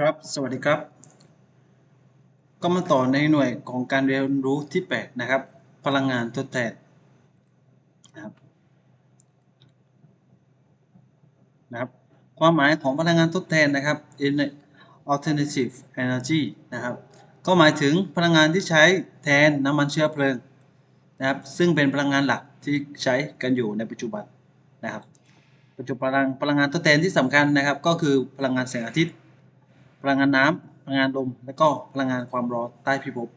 ครับ สวัสดีครับ ก็มาต่อในหน่วยของการเรียนรู้ที่ 8 นะครับ พลังงานทดแทนนะครับนะครับ ความหมายของพลังงานทดแทนนะครับ in- alternative energy นะครับ ก็หมายถึงพลังงานที่ใช้แทนน้ำมันเชื้อเพลิงนะครับ ซึ่งเป็นพลังงานหลักที่ใช้กันอยู่ในปัจจุบันนะครับ ปัจจุบันพลังงานทดแทนที่สำคัญนะครับ ก็คือพลังงานแสงอาทิตย์ พลังงานน้ำพลังงานลม และก็พลังงานความร้อนใต้พิภพ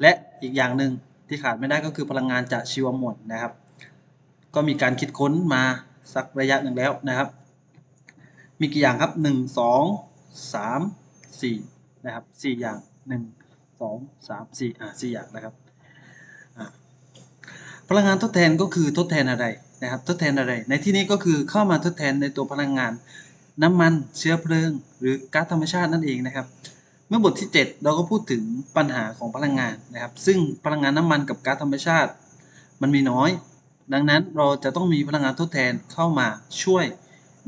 และอีกอย่างหนึ่งที่ขาดไม่ได้ก็คือพลังงานจากชีวมวลนะครับ ก็มีการคิดค้นมาสักระยะหนึ่งแล้วนะครับ มีกี่อย่างครับ 1 2 3 4นะครับ4อย่าง 1 2 3 4อ่า4อย่างนะครับพลังงานทดแทนก็คือทดแทนอะไรนะครับ ทดแทนอะไร ในที่นี้ก็คือเข้ามาทดแทนในตัวพลังงาน น้ำมันเชื้อเพลิง หรือก๊าซธรรมชาตินั่นเองนะครับ เมื่อบทที่ 7 เราก็พูดถึงปัญหาของพลังงานนะครับ ซึ่งพลังงานน้ำมันกับก๊าซธรรมชาติ มันมีน้อย ดังนั้นเราจะต้องมีพลังงานทดแทนเข้ามาช่วย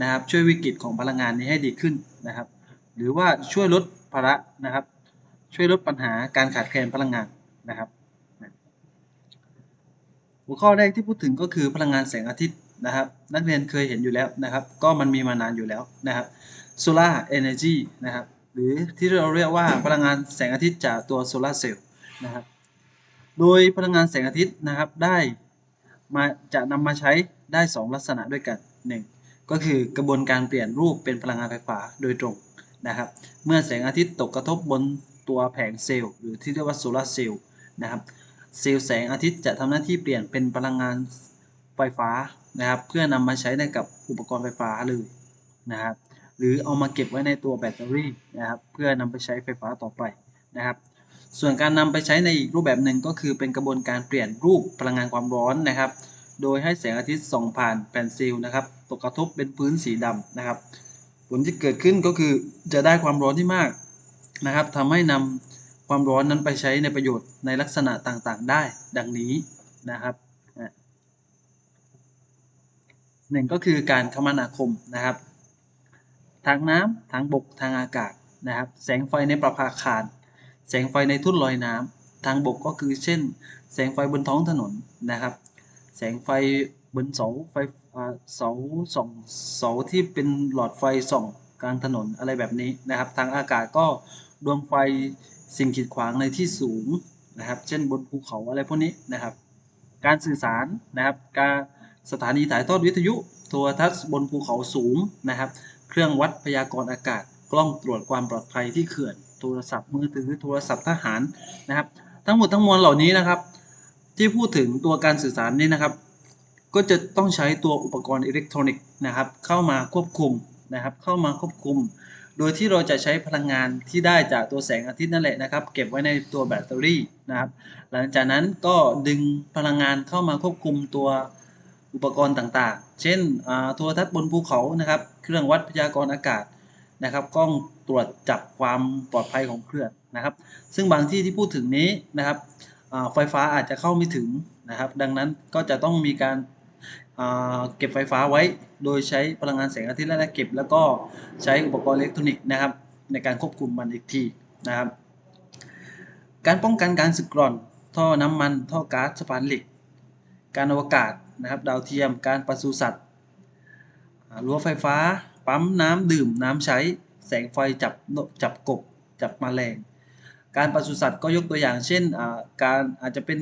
นะครับ ช่วยวิกฤตของพลังงานนี้ให้ดีขึ้นนะครับ หรือว่าช่วยลดภาระนะครับ ช่วยลดปัญหาการขาดแคลนพลังงานนะครับ หัวข้อแรกที่พูดถึงก็คือพลังงานแสงอาทิตย์ นะครับนักเรียนเคยเห็นอยู่แล้วนะครับ ก็มันมีมานานอยู่แล้วนะครับ solar energy นะครับหรือที่เราเรียกว่าพลังงานแสงอาทิตย์จากตัวโซลาร์เซลล์นะครับโดยพลังงานแสงอาทิตย์นะครับได้มาจะนำมาใช้ได้ 2 ลักษณะด้วยกัน 1. ก็คือกระบวนการเปลี่ยนรูปเป็นพลังงานไฟฟ้าโดยตรงนะครับ เมื่อแสงอาทิตย์ตกกระทบบนตัวแผงเซลล์หรือที่เรียกว่าโซลาร์เซลล์นะครับ เซลล์แสงอาทิตย์จะทำหน้าที่เปลี่ยนเป็นพลังงาน ไฟฟ้านะครับ เพื่อนำมาใช้ในกับอุปกรณ์ไฟฟ้าเลยนะครับ หรือเอามาเก็บไว้ในตัวแบตเตอรี่นะครับ เพื่อนำไปใช้ไฟฟ้าต่อไปนะครับ ส่วนการนำไปใช้ในอีกรูปแบบหนึ่งก็คือเป็นกระบวนการเปลี่ยนรูปพลังงานความร้อนนะครับ โดยให้แสงอาทิตย์ส่องผ่านแผ่นซีลนะครับตกกระทบเป็นพื้นสีดำนะครับ ผลที่เกิดขึ้นก็คือจะได้ความร้อนที่มากนะครับทำให้นำความร้อนนั้นไปใช้ในประโยชน์ในลักษณะต่างๆ ได้ ดังนี้นะครับอะ หนึ่งก็คือการคมนาคมนะครับทางน้ำทางบกทางอากาศนะครับ แสงไฟในประภาคาร แสงไฟในทุ่นลอยน้ำทางบกก็คือเช่น แสงไฟบนท้องถนนนะครับ แสงไฟบนเสาไฟเสาส่องเสาที่เป็นหลอดไฟส่องกลางถนนอะไรแบบนี้นะครับ ทางอากาศก็ดวงไฟสิ่งกีดขวางในที่สูงนะครับ เช่นบนภูเขาอะไรพวกนี้นะครับ การสื่อสารนะครับการ สถานีถ่ายทอดวิทยุโทรทัศน์บนภูเขาสูงนะครับ เครื่องวัดพยากรณ์อากาศ กล้องตรวจความปลอดภัยที่เขื่อน โทรศัพท์มือถือ โทรศัพท์ทหารนะครับ ทั้งหมดทั้งมวลเหล่านี้นะครับ ที่พูดถึงตัวการสื่อสารนี่นะครับ ก็จะต้องใช้ตัวอุปกรณ์อิเล็กทรอนิกส์นะครับ เข้ามาควบคุมนะครับ เข้ามาควบคุม โดยที่เราจะใช้พลังงานที่ได้จากตัวแสงอาทิตย์นั่นแหละนะครับ เก็บไว้ในตัวแบตเตอรี่นะครับ หลังจากนั้นก็ดึงพลังงานเข้ามาควบคุมตัว อุปกรณ์ต่างๆ เช่นโทรทัศน์บนภูเขานะครับ เครื่องวัดพยากรณ์อากาศนะครับกล้องตรวจจับความปลอดภัยของเครื่องนะครับ ซึ่งบางที่ที่พูดถึงนี้นะครับไฟฟ้าอาจจะเข้าไม่ถึงนะครับ ดังนั้นก็จะต้องมีการอ่าเก็บไฟฟ้าไว้ โดยใช้พลังงานแสงอาทิตย์และเก็บ แล้วก็ใช้อุปกรณ์อิเล็กทรอนิกส์นะครับ ในการควบคุมมันอีกทีนะครับ การป้องกันการสึกกร่อน ท่อน้ำมัน ท่อก๊าซสะพานเหล็ก การอวกาศ นะครับดาวเทียมการปศุสัตว์รั้วไฟฟ้า ปั๊มน้ำดื่มน้ำใช้ แสงไฟจับจับกบจับมแมลง การปศุสัตว์ก็ยกตัวอย่างเช่นการอาจจะเป็น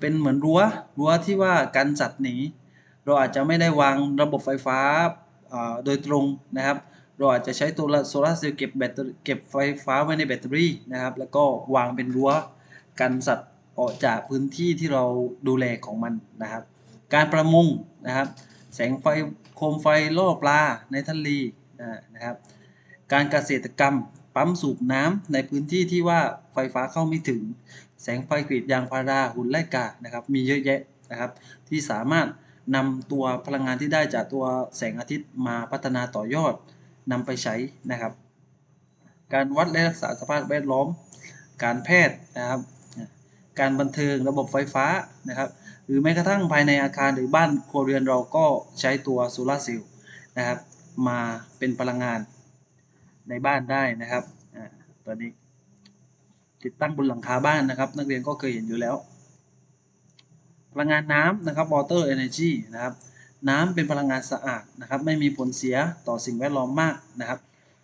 เป็นเหมือนรั้วรั้วที่ว่ากันสัตว์หนีเราอาจจะไม่ได้วางระบบไฟฟ้าโดยตรงนะครับ เราอาจจะใช้ตัวโซลาร์เซลล์เก็บแบตเตอรี่เก็บไฟฟ้าไว้ในแบตเตอรี่นะครับ แล้วก็วางเป็นรั้วกันสัตว์ ออกจากพื้นที่ที่เราดูแลของมันนะครับ การประมงนะครับ แสงไฟโคมไฟล่อปลาในทะเลนะครับ การเกษตรกรรมปั๊มสูบน้ำในพื้นที่ที่ว่าไฟฟ้าเข้าไม่ถึง แสงไฟกรีดยางพาราหุ่นไล่กานะครับ มีเยอะแยะนะครับ ที่สามารถนำตัวพลังงานที่ได้จากตัวแสงอาทิตย์มาพัฒนาต่อยอดนำไปใช้นะครับ การวัดและรักษาสภาพแวดล้อม การแพทย์นะครับ การบันเทิงระบบไฟฟ้านะครับ หรือแม้กระทั่งภายในอาคารหรือบ้านครัวเรือนเราก็ใช้ตัวโซลาร์เซลล์นะครับ มาเป็นพลังงานในบ้านได้นะครับอ่าตัวนี้ติดตั้งบนหลังคาบ้านนะครับ นักเรียนก็เคยเห็นอยู่แล้ว พลังงานน้ำนะครับ water energy นะครับ น้ำเป็นพลังงานสะอาดนะครับ ไม่มีผลเสียต่อสิ่งแวดล้อมมากนะครับ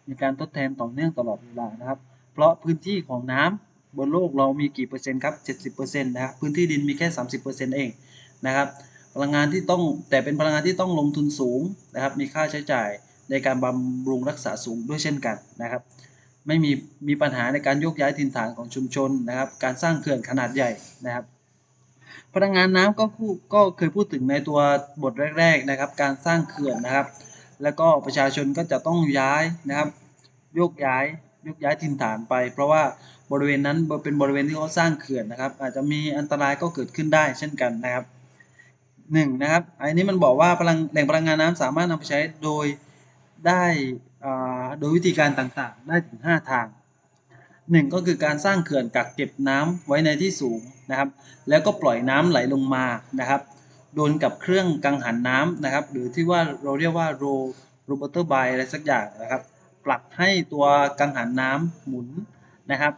มีการทดแทนต่อเนื่องตลอดเวลานะครับ เพราะพื้นที่ของน้ำ บนโลกเรามีกี่เปอร์เซ็นต์ครับ 70%นะครับพื้นที่ดินมีแค่ 30%เองนะครับพลังงานที่ต้องแต่เป็นพลังงานที่ต้องลงทุนสูงนะครับ มีค่าใช้จ่ายในการบำรุงรักษาสูงด้วยเช่นกันนะครับ ไม่มีมีปัญหาในการโยกย้ายถิ่นฐานของชุมชนนะครับ การสร้างเขื่อนขนาดใหญ่นะครับ พลังงานน้ำก็คู่ก็เคยพูดถึงในตัวบทแรก ๆนะครับ การสร้างเขื่อนนะครับ แล้วก็ประชาชนก็จะต้องย้ายนะครับ โยกย้ายยกย้ายถิ่นฐานไป เพราะว่า บริเวณนั้นเป็นบริเวณที่เขาสร้างเขื่อนนะครับ อาจจะมีอันตรายก็เกิดขึ้นได้เช่นกันนะครับหนึ่งนะครับอันนี้มันบอกว่าพลังแหล่งพลังงานน้ำสามารถนำไปใช้โดยได้โดยวิธีการต่างๆ ได้ถึง 5 ทางหนึ่งก็คือการสร้างเขื่อนกักเก็บน้ำไว้ในที่สูงนะครับ แล้วก็ปล่อยน้ำไหลลงมานะครับโดนกับเครื่องกังหันน้ำนะครับ หรือที่ว่าเราเรียกว่าโรโรบอเตอร์ไบอะไรสักอย่างนะครับผลักให้ตัวกังหันน้ำหมุนนะครับ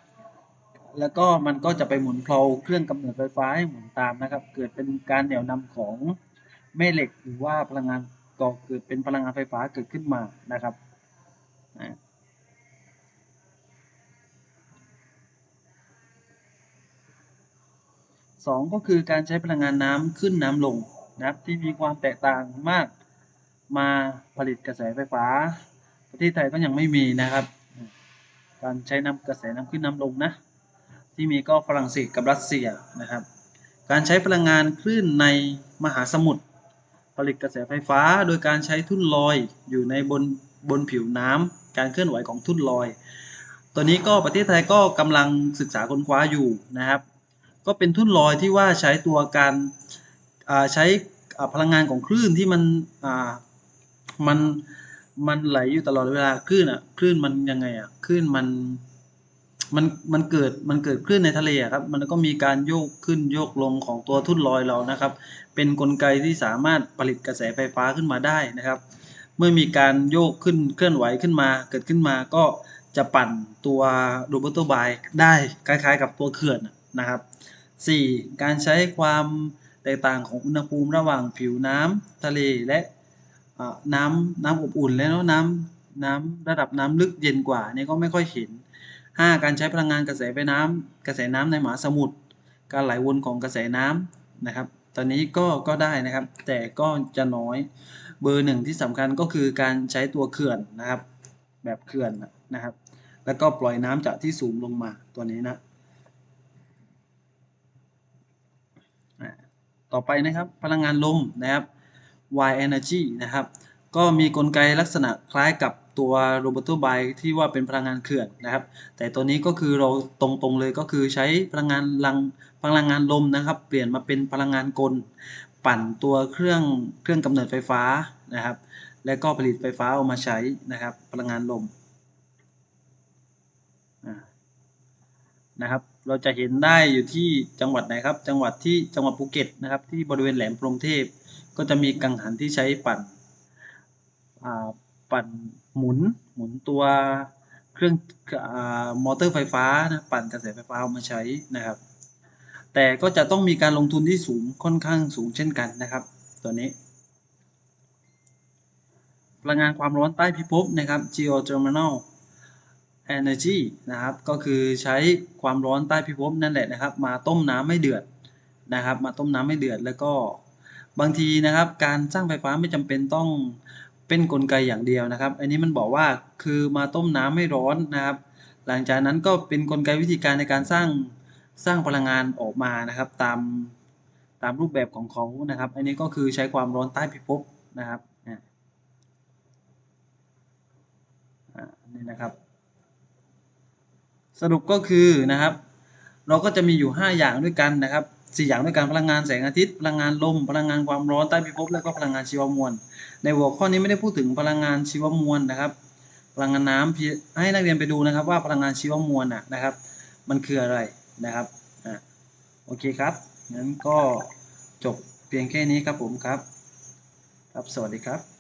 แล้วก็มันก็จะไปหมุนเพลาเครื่องกำเนิดไฟฟ้าให้หมุนตามนะครับ เกิดเป็นการเหนี่ยวนำของแม่เหล็กหรือว่าพลังงานก่อเกิดเป็นพลังงานไฟฟ้าเกิดขึ้นมานะครับสองก็คือการใช้พลังงานน้ำขึ้นน้ำลงนะครับที่มีความแตกต่างมากมาผลิตกระแสไฟฟ้า ประเทศไทยก็ยังไม่มีนะครับ การใช้น้ำกระแสน้ำขึ้นน้ำลงนะ ที่มีก็ฝรั่งเศสกับรัสเซียนะครับ การใช้พลังงานคลื่นในมหาสมุทรผลิตกระแสไฟฟ้าโดยการใช้ทุ่นลอยอยู่ในบนบนผิวน้ำการเคลื่อนไหวของทุ่นลอย ตัวนี้ก็ประเทศไทยก็กำลังศึกษาค้นคว้าอยู่นะครับ ก็เป็นทุ่นลอยที่ว่าใช้ตัวการใช้พลังงานของคลื่นที่มันมันมันไหลอยู่ตลอดเวลาคลื่นอะคลื่นมันยังไงอะคลื่นมัน มันมันเกิดมันเกิดคลื่นในทะเลครับ มันก็มีการโยกขึ้นโยกลงของตัวทุ่นลอยเรานะครับ เป็นนกลไกที่สามารถผลิตกระแสไฟฟ้าขึ้นมาได้นะครับ เมื่อมีการโยกขึ้นเคลื่อนไหวขึ้นมา เกิดขึ้นมาก็จะปั่นตัวโรบอร์โตไบได้คล้ายๆ กับตัวเขื่อนนะครับ 4. การใช้ความแตกต่างของอุณหภูมิระหว่างผิวน้ำทะเลและอ่าน้ำน้ำอบอุ่นและน้ำน้ำระดับน้ำลึกเย็นกว่านี่ก็ไม่ค่อยเห็น 5. การใช้พลังงานกระแสไฟน้ำกระแสน้ำในมหาสมุทรการไหลวนของกระแสน้ำนะครับ ตอนนี้ก็ก็ได้นะครับ แต่ก็จะน้อย เบอร์หนึ่งที่สำคัญก็คือการใช้ตัวเขื่อนนะครับ แบบเขื่อนนะครับ แล้วก็ปล่อยน้ำจากที่สูงลงมาตัวนี้นะต่อไปนะครับพลังงานลมนะครับ Y energy นะครับ ก็มีกลไกลักษณะคล้ายกับตัวโรบอตไบที่ว่าเป็นพลังงานเขื่อนนะครับ แต่ตัวนี้ก็คือเราตรงๆเลยก็คือใช้พลังงานลังพลังงานลมนะครับ เปลี่ยนมาเป็นพลังงานกล ปั่นตัวเครื่องเครื่องกำเนิดไฟฟ้านะครับ และก็ผลิตไฟฟ้าออกมาใช้นะครับ พลังงานลมนะครับ เราจะเห็นได้อยู่ที่จังหวัดไหนครับ จังหวัดที่จังหวัดภูเก็ตนะครับ ที่บริเวณแหลมพรหมเทพ ก็จะมีกังหันที่ใช้ปั่น ปั่นหมุนหมุนตัวเครื่องอมอเตอร์ไฟฟ้านะปั่นกระแสไฟฟ้ามาใช้นะครับ แต่ก็จะต้องมีการลงทุนที่สูงค่อนข้างสูงเช่นกันนะครับ ตัวนี้ พลังงานความร้อนใต้พิภพนะครับ geothermal energy นะครับ ก็คือใช้ความร้อนใต้พิภพนั่นแหละนะครับ มาต้มน้ำให้เดือดนะครับ มาต้มน้ำให้เดือดแล้วก็บางทีนะครับ การสร้างไฟฟ้าไม่จำเป็นต้อง เป็นนกลไกอย่างเดียวนะครับ อันนี้มันบอกว่าคือมาต้มน้ำให้ร้อนนะครับ หลังจากนั้นก็เป็นนกลไกวิธีการในการสร้างสร้างพลังงานออกมานะครับ ตามตามรูปแบบของเขานะครับ อันนี้ก็คือใช้ความร้อนใต้พิภพนะครับอ่านี่นะครับ สรุปก็คือนะครับ เราก็จะมีอยู่ 5 อย่างด้วยกันนะครับ 4อย่างด้วยกันพลังงานแสงอาทิตย์พลังงานลม พลังงานความร้อนใต้พิภพและก็พลังงานชีวมวล ในหัวข้อนี้ไม่ได้พูดถึงพลังงานชีวมวลนะครับ พลังงานน้ำให้นักเรียนไปดูนะครับว่าพลังงานชีวมวลน่ะนะครับ มันคืออะไรนะครับอะโอเคครับงั้นก็จบเพียงแค่นี้ครับผมครับ ครับสวัสดีครับ